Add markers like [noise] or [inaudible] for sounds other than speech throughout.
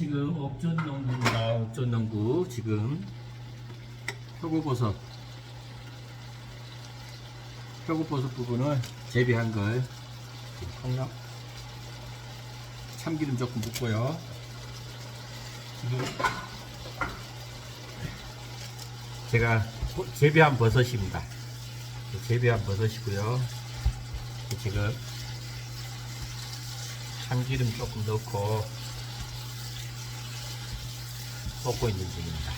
지금 옥전농구입니다. 옥전농구 지금 표고버섯 표고버섯 부분을 재배한 걸 콩나물 참기름 조금 붓고요. 지금 제가 재배한 버섯입니다. 재배한 버섯이고요. 지금 참기름 조금 넣고 볶고 있는 중입니다.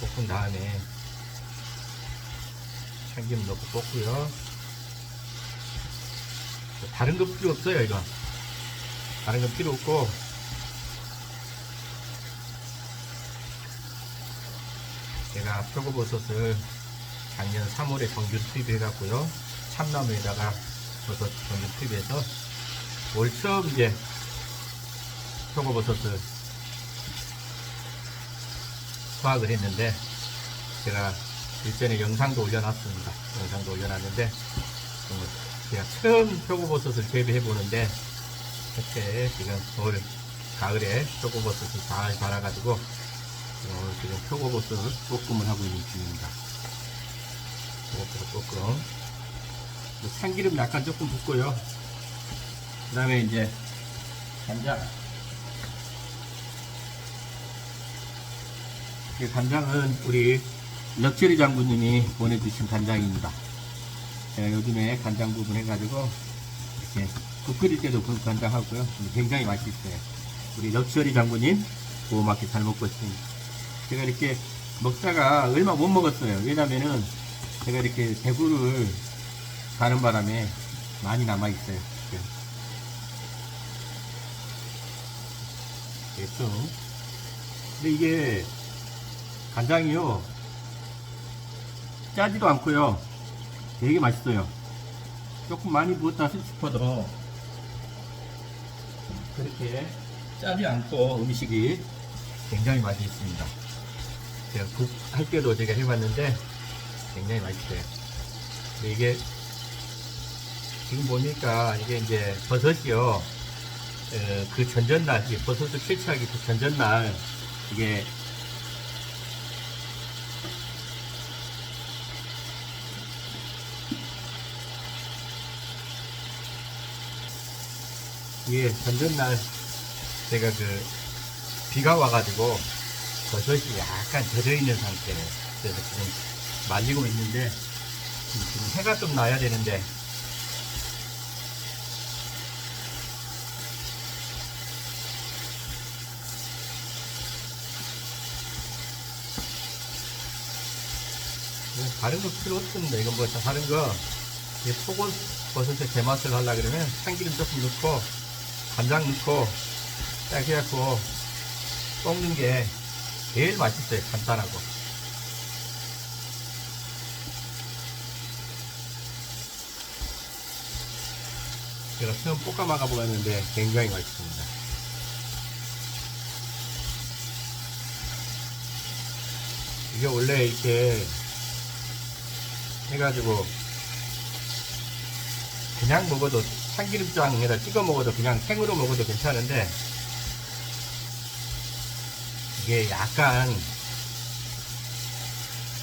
볶은 다음에 참기름 넣고 볶고요. 다른 거 필요 없어요, 이거. 다른 거 필요 없고 제가 표고버섯을 작년 3월에 정규 투입해갖고요. 참나무에다가 버섯 정규 투입해서 올 처음 이제 표고버섯을 수확을 했는데 제가 일전에 영상도 올려놨습니다. 영상도 올려놨는데 어, 제가 처음 표고버섯을 재배해 보는데 이렇게 지금 올 가을에 표고버섯을 잘 자라가지고 어, 지금 표고버섯 볶음을 하고 있는 중입니다. 표고버섯 볶음. 뭐 참기름 약간 조금 붓고요. 그 다음에 이제 간장. 이 간장은 우리 럭셔리 장군님이 보내주신 간장입니다. 제가 요즘에 간장 부분 해가지고 이렇게 국 끓일 때도 그 간장 하고요. 굉장히 맛있어요. 우리 럭셔리 장군님 고맙게 잘 먹고 있습니다. 제가 이렇게 먹다가 얼마 못 먹었어요. 왜냐면은 제가 이렇게 대구를 가는 바람에 많이 남아있어요. 그래서 근데 이게 간장이요. 짜지도 않고요. 되게 맛있어요. 조금 많이 부었다 싶어도 그렇게 짜지 않고 음식이 굉장히 맛있습니다. 제가 국 할 때도 제가 해봤는데 굉장히 맛있어요. 이게 지금 보니까 이게 이제 버섯이요. 어, 그 전전날 버섯을 채취하기 그 전전날 이게 이게 전전날 제가 그 비가 와가지고 버섯이 약간 젖어 있는 상태 그래서 지금 말리고 있는데 지금 해가 좀 나야 되는데 뭐 다른 거 필요 없습니다. 이건 뭐 다른 거 이게 속옷 버섯의 제맛을 하려 그러면 참기름 조금 넣고 간장 넣고 딱 해갖고 볶는 게 제일 맛있어요. 간단하고. 제가 처음 볶아 먹어보았는데 굉장히 맛있습니다. 이게 원래 이렇게 해가지고 그냥 먹어도 참기름장에다 찍어 먹어도 그냥 생으로 먹어도 괜찮은데 이게 약간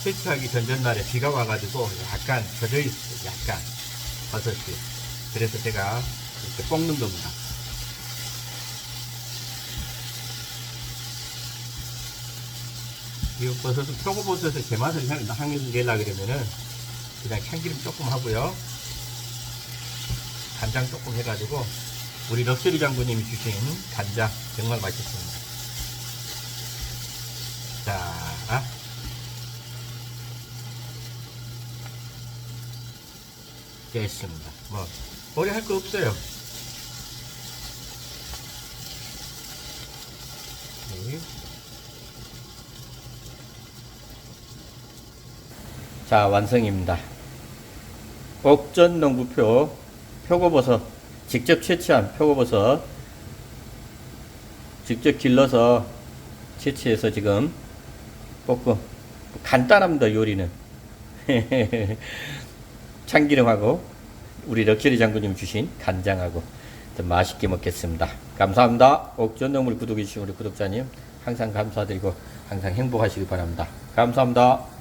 세척하기 전전날에 비가 와가지고 약간 젖어 있어요 약간 버섯이. 그래서 제가 이렇게 볶는 겁니다. 이 버섯은 표고버섯의 제맛을 향해서 내려 그러면은 그냥 참기름 조금 하고요 간장 조금 해가지고 우리 럭셔리 장군님이 주신 간장 정말 맛있습니다. 자, 됐습니다. 뭐 오래 할 거 없어요. 네. 자, 완성입니다. 옥전 농구표 표고버섯 직접 채취한 표고버섯 직접 길러서 채취해서 지금 볶음 간단합니다 요리는 [laughs] 참기름하고 우리 럭셔리 장군님 주신 간장하고 좀 맛있게 먹겠습니다. 감사합니다. 옥전동물 구독해주신 우리 구독자님 항상 감사드리고 항상 행복하시기 바랍니다. 감사합니다.